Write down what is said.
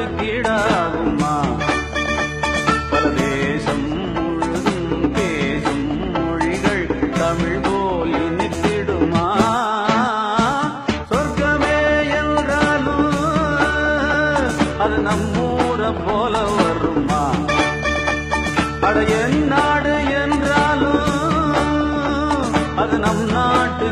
பாடுகிடாவுமா பரதேசம் முழுதும் பேசும் மொழிகள் தமிழ் போல் இனித்திடுமா? சொர்க்கமே என்றாலும் அது நம்மூர போல வருமா? அட என் நாடு என்றாலும் அது நம் நாட்டு